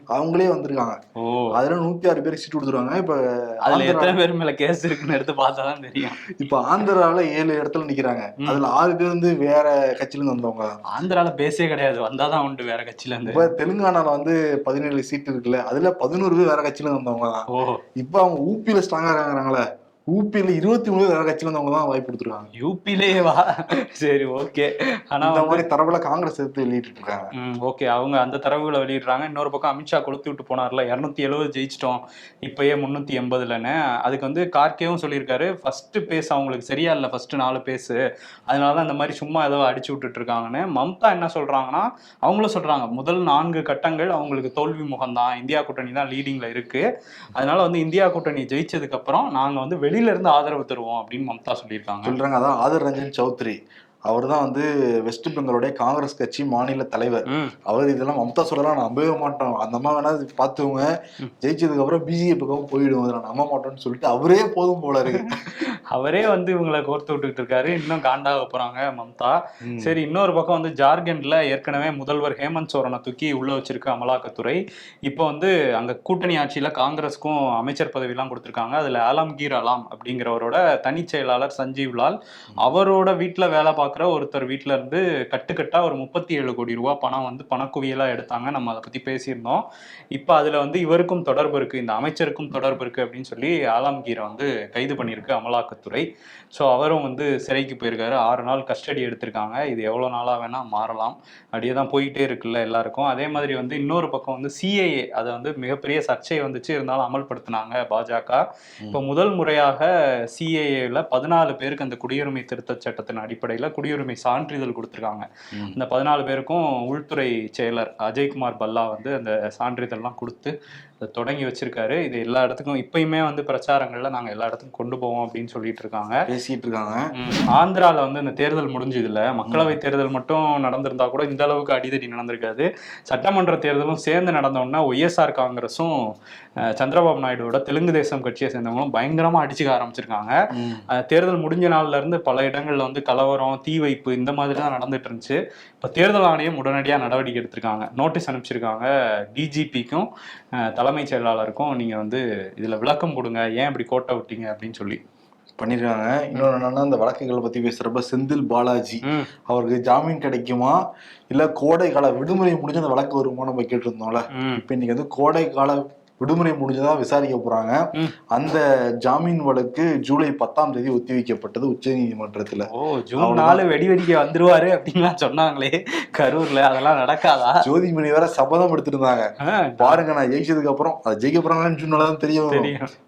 அவங்களே வந்திருக்காங்க. ஓ. அதுல நூத்தி ஆறு பேருக்கு சீட்டு கொடுத்துருவாங்க. இப்ப அதுல எத்தனை பேர் மேல கேஸ் இருக்குன்னு எடுத்து பார்த்தாதான் தெரியும். இப்ப ஆந்திரால ஏழு இடத்துல நிக்கிறாங்க. அதுல ஆறு பேர் வந்து வேற கட்சியில இருந்து வந்தவங்க. ஆந்திரால பேசே கிடையாது. வந்தாதான் உண்டு வேற கட்சியில இருந்து இப்ப தெலுங்கானால வந்து பதினேழு சீட் இருக்குல்ல அதுல பதினோரு பேர் வேற கட்சியில இருந்து வந்தவங்க தான். இப்ப அவங்க ஊபியில ஸ்ட்ராங்கா இருக்காங்கிறாங்களே. ஊபியில இருபத்தி மூணு வேற கட்சியில இருந்தவங்க தான் வாய்ப்பு கொடுத்துருக்காங்க. யூபிலேயே வா. சரி ஓகே ஆனா இந்த வந்து மாதிரி தரவுல காங்கிரஸ் எடுத்து வெளியிட்டு இருக்காங்க. ஓகே அவங்க அந்த தரவுகளை வெளியிடுறாங்க. இன்னொரு பக்கம் அமித்ஷா கொளுத்தி விட்டு போனார்ல. இரநூத்தி எழுபது ஜெயிச்சிட்டோம். இப்பயே முந்நூற்றி எண்பதுலன்னு. அதுக்கு வந்து கார்கேவும் சொல்லியிருக்காரு. ஃபர்ஸ்ட் பேஸ் அவங்களுக்கு சரியா இல்லை. ஃபர்ஸ்ட் நாலு பேஸு அதனால தான் இந்த மாதிரி சும்மா ஏதோ அடிச்சு விட்டுட்டு இருக்காங்கன்னு. மம்தா என்ன சொல்றாங்கன்னா அவங்களும் சொல்றாங்க முதல் நான்கு கட்டங்கள் அவங்களுக்கு தோல்வி முகம்தான். இந்தியா கூட்டணி தான் லீடிங்ல இருக்கு. அதனால வந்து இந்தியா கூட்டணி ஜெயிச்சதுக்கு அப்புறம் நாங்க வந்து வெளியில இருந்து ஆதரவு தருவோம் அப்படின்னு மம்தா சொல்லியிருக்காங்க. சொல்றாங்க. அதான் ஆதர் ரஞ்சன் சௌத்ரி. அவர் தான் வந்து வெஸ்ட் பெங்காலுடைய காங்கிரஸ் கட்சி மாநில தலைவர். அவர் இதெல்லாம் மம்தா சொல்லலாம் நம்பவே மாட்டோம். அந்த அம்மா வேணா பார்த்துவங்க. ஜெயிச்சதுக்கு அப்புறம் பிஜேபி பக்கம் போயிடும் அதை நான் நம்ப மாட்டோம்னு சொல்லிட்டு அவரே போதும் போல இருக்கு. அவரே வந்து இவங்களை கோர்த்து விட்டுட்டு இருக்காரு. இன்னும் காண்டாக போறாங்க மம்தா. சரி இன்னொரு பக்கம் வந்து ஜார்க்கண்ட்ல ஏற்கனவே முதல்வர் ஹேமந்த் சோரனை தூக்கி உள்ள வச்சிருக்கு அமலாக்கத்துறை. இப்போ வந்து அங்க கூட்டணி ஆட்சியில காங்கிரஸ்க்கும் அமைச்சர் பதவியெல்லாம் கொடுத்துருக்காங்க. அதுல ஆலம்கீர் அலாம் அப்படிங்கிறவரோட தனிச் செயலாளர் சஞ்சீவ் லால் அவரோட வீட்டுல வேலை பார்க்குற ஒருத்தர் வீட்டுல இருந்து கட்டுக்கட்டா ஒரு முப்பத்தி ஏழு கோடி ரூபாய் பணம் வந்து பணக்குவியலா எடுத்தாங்க. நம்ம அதை பத்தி பேசியிருந்தோம். இப்போ அதுல வந்து இவருக்கும் தொடர்பு இருக்கு இந்த அமைச்சருக்கும் தொடர்பு இருக்கு அப்படின்னு சொல்லி ஆலம்கீரை வந்து கைது பண்ணியிருக்கு அமலாக்கத்துறை. ஸோ அவரும் வந்து சிறைக்கு போயிருக்காரு. ஆறு நாள் கஸ்டடி எடுத்திருக்காங்க. இது எவ்வளோ நாளாக வேணால் மாறலாம். அப்படியே தான் போயிட்டே இருக்குல்ல எல்லாருக்கும். அதே மாதிரி வந்து இன்னொரு பக்கம் வந்து சிஏஏ அதை வந்து மிகப்பெரிய சர்ச்சை வந்துச்சு. இருந்தாலும் அமல்படுத்தினாங்க பாஜக. இப்போ முதல் முறையாக சிஏஏல பதினாலு பேருக்கு அந்த குடியுரிமை திருத்தச் சட்டத்தின் அடிப்படையில் குடியுரிமை சான்றிதழ் கொடுத்துருக்காங்க. இந்த பதினாலு பேருக்கும் உள்துறை செயலர் அஜய்குமார் பல்லா வந்து அந்த சான்றிதழ்லாம் கொடுத்து அதை தொடங்கி வச்சிருக்காரு. இது எல்லா இடத்துக்கும் இப்பயுமே வந்து பிரச்சாரங்கள்ல நாங்க எல்லா இடத்துக்கும் கொண்டு போவோம் அப்படின்னு சொல்லிட்டு இருக்காங்க. பேசிட்டு இருக்காங்க. ஆந்திரால வந்து இந்த தேர்தல் முடிஞ்சது இல்ல மக்களவை தேர்தல் மட்டும் நடந்திருந்தா கூட இந்த அளவுக்கு அடிதடி நடந்திருக்காது. சட்டமன்ற தேர்தலும் சேர்ந்து நடந்தோம்னா ஒய்எஸ்ஆர் காங்கிரஸும் சந்திரபாபு நாயுடுவோட தெலுங்கு தேசம் கட்சியை சேர்ந்தவங்களும் பயங்கரமா அடிச்சுக்க ஆரம்பிச்சிருக்காங்க. தேர்தல் முடிஞ்ச நாள்ல இருந்து பல இடங்கள்ல வந்து கலவரம் தீ வைப்பு இந்த மாதிரி தான் நடந்துட்டு இருந்துச்சு. இப்ப தேர்தல் ஆணையம் உடனடியா நடவடிக்கை எடுத்திருக்காங்க. நோட்டீஸ் அனுப்பிச்சிருக்காங்க. டிஜிபிக்கும் தலைமைச் செயலாளருக்கும் நீங்க வந்து இதுல விளக்கம் கொடுங்க ஏன் இப்படி கோட்டை விட்டீங்க அப்படின்னு சொல்லி. பண்ணிருக்காங்க. இன்னொன்னு என்னன்னா இந்த வழக்குகளை பத்தி பேசுறப்ப செந்தில் பாலாஜி. அவருக்கு ஜாமீன் கிடைக்குமா? இல்ல கோடை கால விடுமுறை முடிஞ்ச அந்த வழக்கு வருமா நம்ம கேட்டிருந்தோம்ல. இப்ப இன்னைக்கு வந்து கோடை கால விடுமுறை முடிஞ்சதா விசாரிக்க போறாங்க. அந்த ஜாமீன் வழக்கு ஜூலை பத்தாம் தேதி ஒத்திவைக்கப்பட்டது உச்ச நீதிமன்றத்துல ஓ ஜூன் நாலு வெடி வெடிக்க வந்துருவாரு அப்படின்லாம் சொன்னாங்களே. கரூர்ல அதெல்லாம் நடக்காதா? ஜோதிமணி வேற சபதம் எடுத்திருந்தாங்க. பாருங்க நான் ஜெயிச்சதுக்கு அப்புறம். அது ஜெயிக்க போறாங்கன்னு ஜூன் தான் தெரியும்.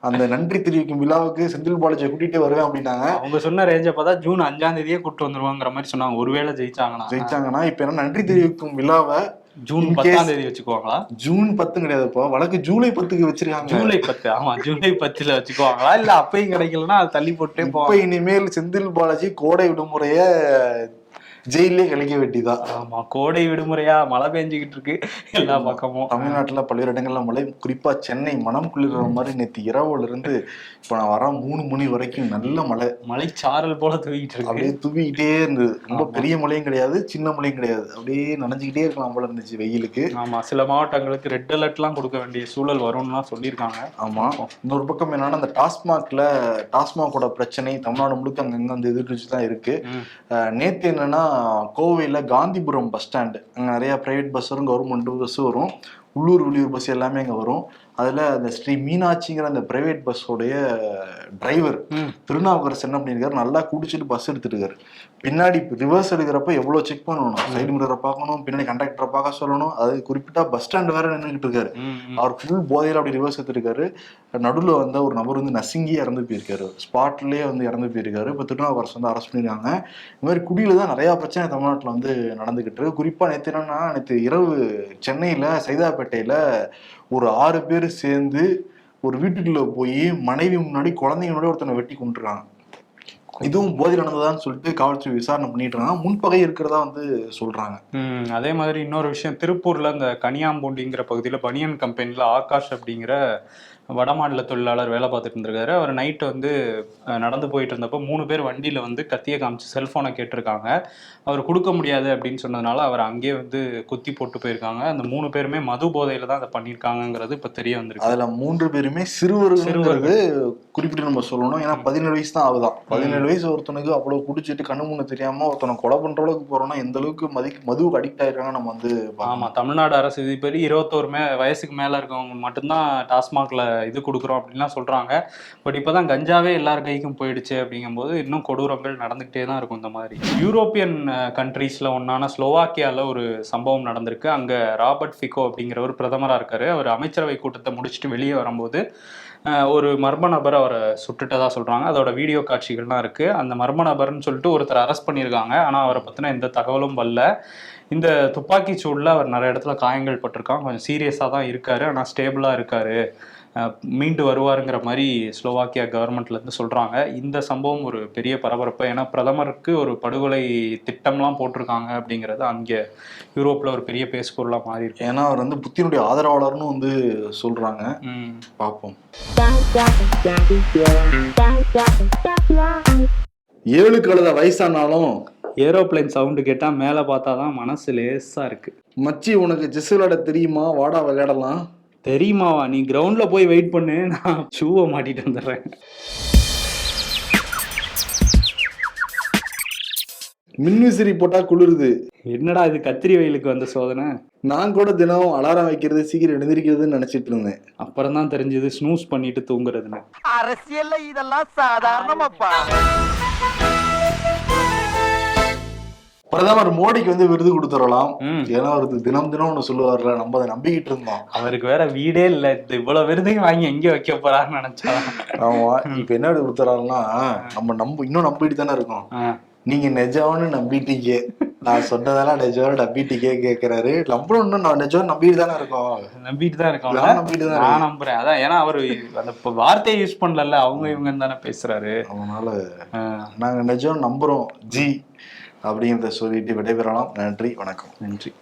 அந்த நன்றி தெரிவிக்கும் விழாவுக்கு செந்தில் பாலாஜியை கூட்டிட்டு வருவேன் அப்படின்னாங்க. அவங்க சொன்ன ரேஞ்ச பார்த்தா ஜூன் அஞ்சாம் தேதியே கூட்டு வந்துருவாங்கிற மாதிரி சொன்னாங்க. ஒருவேளை ஜெயிச்சாங்கன்னா. ஜெயிச்சாங்கன்னா இப்ப என்ன நன்றி தெரிவிக்கும் விழாவை ஜூன் பத்தாம் தேதி வச்சுக்குவாங்களா ஜூன் பத்து கிடையாது இப்போ. வழக்கு ஜூலை பத்துக்கு வச்சிருக்காங்க. ஜூலை பத்து ஆமா ஜூலை பத்துல வச்சுக்குவாங்களா இல்ல அப்பயும் கிடைக்கலன்னா அது தள்ளி போட்டே இப்ப இனிமேல் செந்தில் பாலாஜி கோடை விடுமுறைய ஜெயிலே கழிக்க வேண்டியதான் ஆமா கோடை விடுமுறையா மழை பெஞ்சுக்கிட்டு இருக்கு எல்லா பக்கமும். தமிழ்நாட்டுல பல்வேறு இடங்கள்ல மழை குறிப்பா சென்னை மனம் குளிர்ற மாதிரி நேற்று இரவுல இருந்து இப்ப நான் வர மூணு மணி வரைக்கும் நல்ல மழை. மலைச்சாரல் போல தூக்கிட்டு இருக்கு அப்படியே துவிக்கிட்டே இருந்தது ரொம்ப. பெரிய மழையும் கிடையாது சின்ன மழையும் கிடையாது. அப்படியே நனைஞ்சுக்கிட்டே இருக்கலாம் போல இருந்துச்சு வெயிலுக்கு. ஆமா சில மாவட்டங்களுக்கு ரெட் அலர்ட்லாம் கொடுக்க வேண்டிய சூழல் வரும்னுலாம் சொல்லியிருக்காங்க. ஆமா. இன்னொரு பக்கம் என்னன்னா அந்த டாஸ்மாக்ல டாஸ்மாகோட பிரச்சனை தமிழ்நாடு முழுக்க அங்கங்க அந்த எதிர்த்து தான் இருக்கு. நேத்து என்னன்னா கோவையில் காந்திபுரம் பஸ் ஸ்டாண்டு அங்கே நிறையா ப்ரைவேட் பஸ் வரும் கவர்மெண்ட் பஸ்ஸும் வரும் உள்ளூர் வெளியூர் பஸ் எல்லாமே அங்கே வரும். அதுல அந்த ஸ்ரீ மீனாட்சிங்கிற அந்த பிரைவேட் பஸ்ஸோடைய டிரைவர். திருநாவுக்கரசு என்ன பண்ணியிருக்காரு நல்லா குடிச்சிட்டு பஸ் எடுத்துட்டு இருக்காரு பின்னாடி ரிவர்ஸ் எடுக்கிறப்ப எவ்வளவு செக் பண்ணணும்? சைடு மிரரை பார்க்கணும் பின்னாடி கண்டக்டரை பார்க்க சொல்லணும். அது குறிப்பிட்டா பஸ் ஸ்டாண்ட் வேற நின்றுட்டு இருக்காரு. அவர் ஃபுல் போதையில அப்படி ரிவர்ஸ் எடுத்திருக்காரு நடுவில் வந்த ஒரு நபர் வந்து நசுங்கி இறந்து போயிருக்காரு. ஸ்பாட்லயே வந்து இறந்து போயிருக்காரு. இப்போ திருநாவுக்கரசு வந்து அரெஸ்ட் பண்ணிருக்காங்க. இந்த மாதிரி குடியில தான் நிறைய பிரச்சனை தமிழ்நாட்டில் வந்து நடந்துகிட்டு இருக்கு. குறிப்பா நேற்று என்னன்னா நேற்று இரவு சென்னையில சைதாப்பேட்டையில ஒரு ஆறு பேர் சேர்ந்து ஒரு வீட்டுக்குள்ள போய் மனைவி முன்னாடி குழந்தைங்க முன்னாடி ஒருத்தனை வெட்டி கொண்டுருக்காங்க இதுவும் போதை நடந்ததான்னு சொல்லிட்டு காவல்துறை விசாரணை பண்ணிட்டு இருக்காங்க. முன்பகை இருக்கிறதா வந்து சொல்றாங்க. அதே மாதிரி இன்னொரு விஷயம் திருப்பூர்ல இந்த கனியாம்பூண்டிங்கிற பகுதியில் பனியன் கம்பெனில ஆகாஷ் அப்படிங்கிற வடமாநில தொழிலாளர் வேலை பார்த்துட்டு இருந்திருக்காரு. அவர் நைட்டு வந்து நடந்து போயிட்டு இருந்தப்போ மூணு பேர் வண்டியில வந்து கத்தியை காமிச்சு செல்போனை கேட்டிருக்காங்க. அவர் கொடுக்க முடியாது அப்படின்னு சொன்னதுனால அவர் அங்கேயே வந்து குத்தி போட்டு போயிருக்காங்க. அந்த மூணு பேருமே மது போதையில தான் அதை பண்ணியிருக்காங்கிறது இப்போ தெரிய வந்திருக்கு. அதுல மூன்று பேருமே சிறுவர்கள்ங்கிறது குறிப்பிட்டு நம்ம சொல்லணும். ஏன்னா பதினேழு வயசு தான் ஆகுதான். பதினேழு வயசு ஒருத்தனுக்கு அவ்வளவு குடிச்சிட்டு கண்ணு முன்னு தெரியாம ஒருத்தனை கொலை பண்ற அளவுக்கு போறோம்னா எந்த அளவுக்கு மதி மதுவுக்கு அடிக்ட் ஆயிருக்காங்க நம்ம வந்து ஆமா பார்க்கணும். தமிழ்நாடு அரசு விதிப்படி இருபத்தோரு மே வயசுக்கு மேல இருக்கவங்க மட்டும்தான் டாஸ்மாக்ல இது கொடுக்குறோம் அப்படின்லாம் சொல்கிறாங்க பட் இப்போ தான் கஞ்சாவே எல்லார் கைக்கும் போயிடுச்சு அப்படிங்கும்போது இன்னும் கொடூரங்கள் நடந்துகிட்டே தான் இருக்கும் இந்த மாதிரி. யூரோப்பியன் கண்ட்ரீஸில் ஒன்றான ஸ்லோவாக்கியாவில் ஒரு சம்பவம் நடந்திருக்கு. அங்கே ராபர்ட் ஃபிகோ அப்படிங்கிறவர் பிரதமராக இருக்காரு. அவர் அமைச்சரவை கூட்டத்தை முடிச்சுட்டு வெளியே வரும்போது ஒரு மர்ம நபர் அவரை சுட்டுட்டதா சொல்கிறாங்க அதோட வீடியோ காட்சிகள்லாம் இருக்குது அந்த மர்ம நபர்னு சொல்லிட்டு ஒருத்தர் அரெஸ்ட் பண்ணியிருக்காங்க. ஆனால் அவரை பற்றின எந்த தகவலும் வரல. இந்த துப்பாக்கி சூடில் அவர் நிறைய இடத்துல காயங்கள் பட்டிருக்கான் கொஞ்சம் சீரியஸாக தான் இருக்காரு. ஆனால் ஸ்டேபிளாக இருக்காரு. மீண்டு வருவாருங்கிற மாதிரி ஸ்லோவாக்கியா கவர்மெண்ட்லேருந்து சொல்கிறாங்க இந்த சம்பவம் ஒரு பெரிய பரபரப்பு. ஏன்னா பிரதமருக்கு ஒரு படுகொலை திட்டம்லாம் போட்டிருக்காங்க அப்படிங்கிறது அங்கே யூரோப்பில் ஒரு பெரிய பேசுபொருளாக மாறி இருக்கு ஏன்னா அவர் வந்து புத்தினுடைய ஆதரவாளர்னு வந்து சொல்றாங்க. ம். பார்ப்போம் ஏழு கழுத வயசானாலும் ஏரோப்ளேன் சவுண்டு கேட்டால் மேலே பார்த்தா தான் மனசு லேசாக இருக்கு. மச்சி உனக்கு செஸ் விளையாட தெரியுமா? வாடா விளையாடலாம். தெரியுமாவா நீ கிரவுண்டில் போய் வெயிட் பண்ணு நான் ஷூவை மாட்டிட்டு வந்துடுறேன். மின்விசிறி போட்டா குளிருது. என்னடா இது கத்திரி வெயிலுக்கு வந்த சோதனை? நான் கூட தினம் அலாரம் வைக்கிறது சீக்கிரம் எழுந்திருக்கிறதுன்னு நினைச்சிட்டு இருந்தேன். அப்புறம் தான் தெரிஞ்சது ஸ்னூஸ் பண்ணிட்டு தூங்குறதுன்னு. அரசியல்ல இதெல்லாம் சாதாரணமாப்பா. பிரதமர் மோடிக்கு வந்து விருது கொடுத்துடலாம். ஏன்னா அவர் தினம் தினம் ஒண்ணு சொல்லுவார்ல நம்ம அதை நம்பிக்கிட்டு இருந்தோம். அவருக்கு வேற வீடே இல்ல. இவ்வளவு விருதையும் வாங்கி எங்க வைக்க போறாருன்னு நினைச்சா. ஆமா இப்ப என்ன கொடுத்துறாருன்னா நம்ம நம்ப இன்னும் நம்பிட்டு தானே இருக்கோம். நீங்க நிஜம்னு நம்பிட்டீங்க. நான் சொன்னதெல்லாம் நிஜம் நம்பிட்டுக்கே கேட்கிறாரு நம்மளும் இன்னும் நான் நிஜம் நம்பிட்டு தானே இருக்கோம். நம்பிட்டு தான் இருக்கோம் நம்பிட்டு தான் நான் நம்புறேன். அதான் ஏன்னா அவரு அந்த வார்த்தையை யூஸ் பண்ணல அவங்க இவங்கன்னு தானே பேசுறாரு. அதனால நாங்க நிஜம் நம்புறோம். ஜி. அப்படிங்கிறத சொல்லிட்டு விடைபெறலாம். நன்றி வணக்கம். நன்றி.